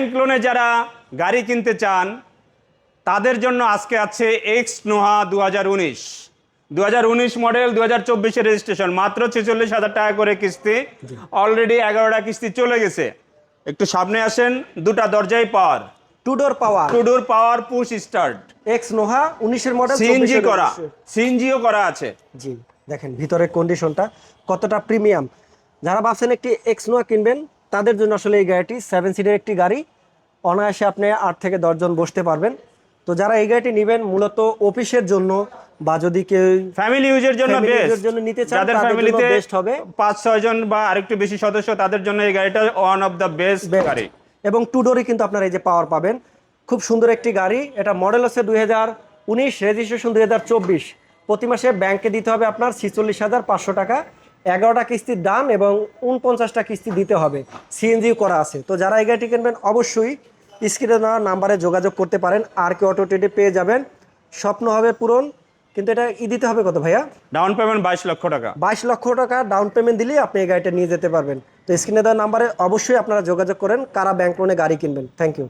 Bank লোনে যারা গাড়ি কিনতে চান তাদের জন্য আজকে আছে এক্স নোহা দু হাজার উনিশ। দু হাজার উনিশ মডেল দু হাজার চব্বিশের রেজিস্ট্রেশন মাত্র ছেচল্লিশ হাজার টাকা করে কিস্তি। অলরেডি এগারোটা কিস্তি চলে গেছে। একটু সামনে আসেন দুটা দরজায় power. Two door power two door power push start X Noah উনিশের মডেল সিএনজি করা। সিএনজিও করা আছে। জি দেখেন ভিতরের কন্ডিশনটা কতটা প্রিমিয়াম যারা ভাবছেন একটি এক্স নোয়া কিনবেন তাদের জন্য আসলে এই গাড়িটি সেভেন সিটের একটি গাড়ি। অনায়াসে আপনি আট থেকে দশজন বসতে পারবেন। তো যারা এই গাড়িটি নেবেন মূলত অফিসের জন্য বা যদি কেউ ফ্যামিলি ইউজের জন্য বেস্ট জন্য নিতে চান, যাদের ফ্যামিলিতে best হবে। পাঁচ ছয় জন বা আরেকটু বেশি সদস্য তাদের জন্য এই গাড়িটা ওয়ান অফ দ্য বেস্ট। গাড়ি। এবং টু ডোরে কিন্তু আপনারা এই যে পাওয়ার পাবেন। খুব সুন্দর একটি গাড়ি। এটা মডেল হচ্ছে দুই হাজার উনিশ রেজিস্ট্রেশন দুই হাজার চব্বিশ। প্রতি মাসে ব্যাংকে দিতে হবে আপনার ছিচল্লিশ হাজার পাঁচশো টাকা। এগারোটা কিস্তি ডান এবং উনপঞ্চাশটা কিস্তি দিতে হবে। সিএনজিও করা আছে। তো যারা এই গাড়িটি কিনবেন অবশ্যই স্ক্রিনে দেওয়া নাম্বারে যোগাযোগ করতে পারেন। আর কে অটো ট্রেডে পেয়ে যাবেন। স্বপ্ন হবে পূরণ। কিন্তু এটা ই দিতে হবে কত ভাইয়া? ডাউন পেমেন্ট বাইশ লক্ষ টাকা। বাইশ লক্ষ টাকা ডাউন পেমেন্ট দিলেই আপনি এই গাড়িটা নিয়ে যেতে পারবেন। তো স্ক্রিনে দেওয়া নাম্বারে অবশ্যই আপনারা যোগাযোগ করেন। কারা ব্যাংক লোনে গাড়ি কিনবেন? Thank you